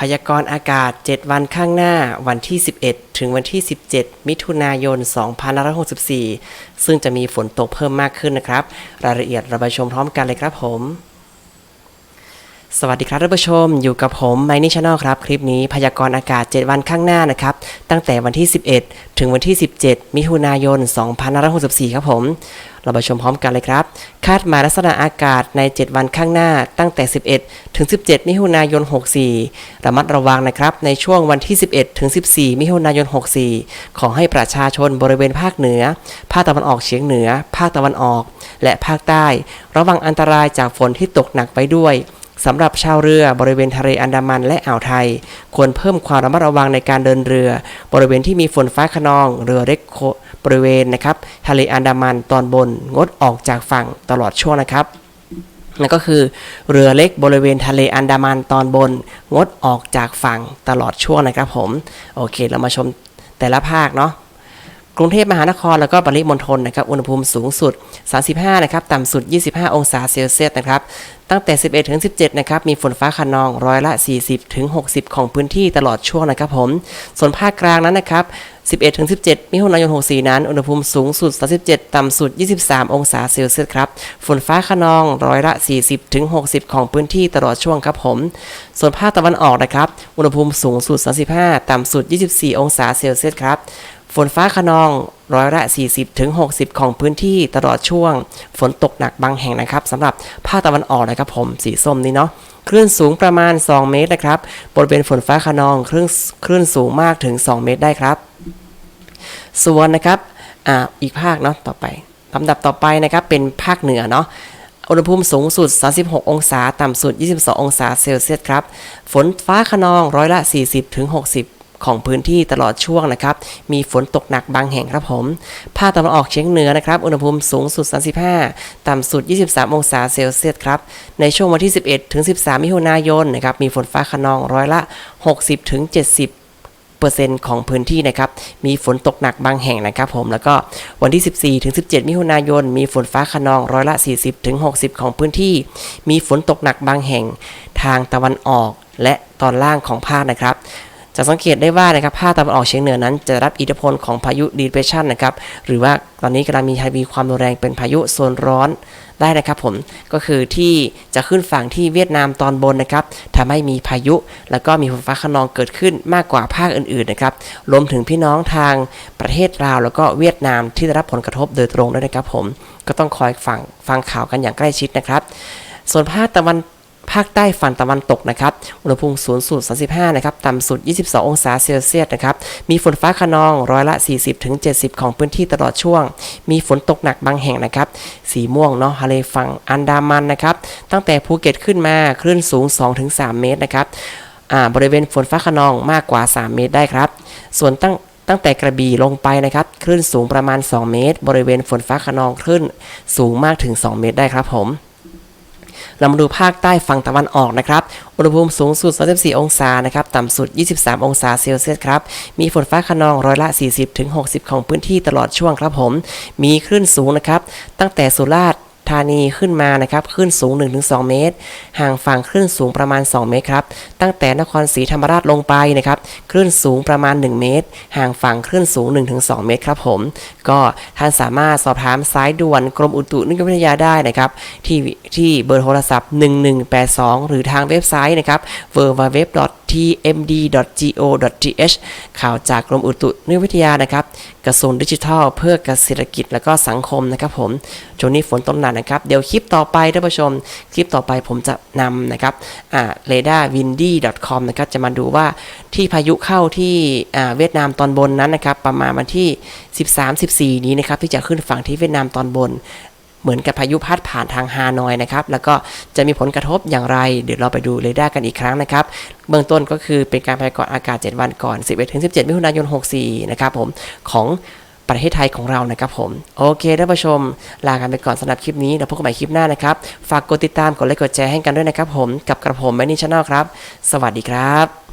พยากรณ์อากาศ 7 วันข้างหน้าวันที่ 11 ถึงวันที่ 17 มิถุนายน 2564 ซึ่งจะมีฝนตกเพิ่มมากขึ้นนะครับ รายละเอียดเราไปชมพร้อมกันเลยครับผม สวัสดีครับท่านผู้ชม อยู่กับผมไมนี่ชาแนลครับ คลิปนี้พยากรณ์อากาศ 7 วันข้างหน้านะครับ ตั้งแต่วันที่ 11 ถึงวันที่ 17 มิถุนายน 2564 ครับผม เราไปชมพร้อมกันเลยครับ คาดหมายลักษณะอากาศใน 7 วันข้างหน้า ตั้งแต่ 11 ถึง 17 มิถุนายน 64 ระมัดระวังนะครับ ในช่วงวันที่ 11 ถึง 14 มิถุนายน 64 ขอให้ประชาชนบริเวณภาคเหนือ ภาคตะวันออกเฉียงเหนือ ภาคตะวันออก และภาคใต้ ระวังอันตรายจากฝนที่ตกหนักไปด้วย สำหรับชาวเรือบริเวณทะเลอันดามันและอ่าวไทย ควรเพิ่มความระมัดระวังในการเดินเรือ บริเวณที่มีฝนฟ้าขนอง เรือเล็กบริเวณนะครับทะเลอันดามันตอนบนงดออกจากฝั่งตลอดช่วงนะครับนั่นก็คือเรือเล็กบริเวณทะเลอันดามันตอนบน งดออกจากฝั่งตลอดช่วงนะครับผม โอเค เรามาชมแต่ละภาคเนาะ กรุงเทพมหานครแล้วก็ปริมณฑลนะครับอุณหภูมิสูงสุด 35 นะครับ ต่ำสุด 25 องศาเซลเซียสนะครับ ตั้งแต่ 11 ถึง 17 นะครับ มีฝนฟ้าขนองร้อยละ 40 ถึง 60 ของพื้นที่ตลอดช่วงนะครับผม ส่วนภาคกลางนั้นนะครับ 11 ถึง 17 มิถุนายน 64 นั้น อุณหภูมิสูงสุด 37 ต่ำสุด 23 องศาเซลเซียสครับ ฝนฟ้าขนองร้อยละ 40 ถึง 60 ของพื้นที่ตลอดช่วงครับผม ส่วนภาคตะวันออกนะครับ อุณหภูมิสูงสุด 35 ต่ำสุด 24 องศาเซลเซียสครับ ฝนฟ้าขนองร้อยละ 40ถึง60 ของพื้นที่ตลอดช่วง ฝนตกหนักบางแห่งนะครับสำหรับภาคตะวันออกนะครับผมสีส้มนี่เนาะคลื่นสูงประมาณ 2 เมตรนะครับบริเวณฝนฟ้าขนองคลื่นคลื่นสูงมากถึง 2 เมตรได้ครับ ส่วนนะครับอ่าอีกภาคเนาะต่อไปลำดับต่อไปนะครับเป็นภาคเหนือเนาะอุณหภูมิสูงสุด 36 องศา ต่ำสุด 22 องศาเซลเซียสครับ ฝนฟ้าขนองร้อยละ 40ถึง60 ของพื้นที่ตลอดช่วงนะครับมีฝนตกหนักบางแห่งครับผมภาคตะวันออกเฉียงเหนือนะครับอุณหภูมิสูงสุด 35 ต่ำสุด 23 องศาเซลเซียสครับในช่วงวันที่ 11 ถึง 13 มิถุนายนนะครับมีฝนฟ้าขนองร้อยละ 60 ถึง 70เปอร์เซ็นต์ของพื้นที่นะครับ มีฝนตกหนักบางแห่งนะครับผม แล้วก็วันที่ 14 ถึง 17 มิถุนายน มีฝนฟ้าขนองร้อยละ 40 ถึง 60 ของพื้นที่ มีฝนตกหนักบางแห่งทางตะวันออกและตอนล่างของภาคนะครับ จะสังเกตได้ว่านะครับภาคตะวันออกเฉียงเหนือนั้น จะรับอิทธิพลของพายุดีเพรสชันนะครับหรือว่าตอนนี้กำลังมีทวีความรุนแรงเป็นพายุโซนร้อนได้นะครับผมก็คือที่จะขึ้นฝั่งที่เวียดนามตอนบนนะครับทำให้มีพายุ แล้วก็มีฝนฟ้าขนองเกิดขึ้นมากกว่าภาคอื่นๆนะครับรวมถึงพี่น้องทางประเทศลาว แล้วก็เวียดนามที่ได้รับผลกระทบโดยตรงด้วยนะครับผมก็ต้องคอยฟังฟังข่าวกันอย่างใกล้ชิดนะครับ ส่วนภาคตะวัน ภาคใต้ฝั่งตะวันตกนะครับ อุณหภูมิสูงสุด 35 นะครับ ต่ำสุด 22 องศาเซลเซียสนะครับ มีฝนฟ้าขนองร้อยละ 40ถึง70 ของพื้นที่ตลอดช่วง มีฝนตกหนักบางแห่งนะครับ สีม่วงเนาะทะเลฝั่งอันดามันนะครับ ตั้งแต่ภูเก็ตขึ้นมาคลื่นสูง 2-3 เมตรนะครับอ่าบริเวณฝนฟ้าขนองมากกว่า 3 เมตรได้ครับ ส่วนตั้งตั้งแต่กระบี่ลงไปนะครับคลื่นสูงประมาณ 2 เมตร บริเวณฝนฟ้าขนองคลื่นสูงมากถึง 2 เมตรได้ครับผม เรามาดูภาคใต้ฝั่งตะวันออกนะครับ อุณหภูมิสูงสุด 34 องศานะครับ ต่ำสุด 23 องศาเซลเซียสครับ มีฝนฟ้าขนองร้อยละ 40-60 ของพื้นที่ตลอดช่วงครับผม มีคลื่นสูงนะครับ ตั้งแต่สุราษฎร์ ธานีขึ้นมานะครับคลื่นสูง 1-2 เมตร ห่างฝั่งคลื่นสูงประมาณ 2 เมตรครับตั้งแต่นครศรีธรรมราชลงไปนะครับคลื่นสูงประมาณ 1 เมตร ห่างฝั่งคลื่นสูง 1-2 เมตรครับผม ก็ท่านสามารถสอบถามสายด่วนกรมอุตุนิยมวิทยาได้นะครับที่ที่เบอร์โทรศัพท์ 1182 หรือทางเว็บไซต์นะครับ www tmd.go.th ข่าวจากกรมอุตุนิยมวิทยานะครับ กระทรวงดิจิทัล เพื่อเกษตรกิจและก็สังคมนะครับผมช่วงนี้ฝนตกหนักนะครับ เดี๋ยวคลิปต่อไปท่านผู้ชม คลิปต่อไปผมจะนำนะครับอ่า radarwindy.com นะครับจะมาดูว่าที่พายุเข้าที่อ่าเวียดนามตอนบนนั้นนะครับ ประมาณวันที่ 13-14 นี้นะครับที่จะขึ้นฝั่งที่เวียดนามตอนบนเหมือนกับพายุพัดผ่านทางฮานอยนะครับ แล้วก็จะมีผลกระทบอย่างไร เดี๋ยวเราไปดูเรดาร์กันอีกครั้งนะครับ เบื้องต้นก็คือเป็นการพยากรณ์อากาศ 7 วันก่อน 11-17 มิถุนายน 64 นะครับผมของ ประเทศไทยของเรานะครับผม โอเคท่านผู้ชม ลากันไปก่อนสำหรับคลิปนี้เราพบกันใหม่คลิปหน้านะครับ ฝากกดติดตามกดไลค์กดแชร์ให้กันด้วยนะครับผมกับกระผมแมนนี่ชาแนลครับ สวัสดีครับ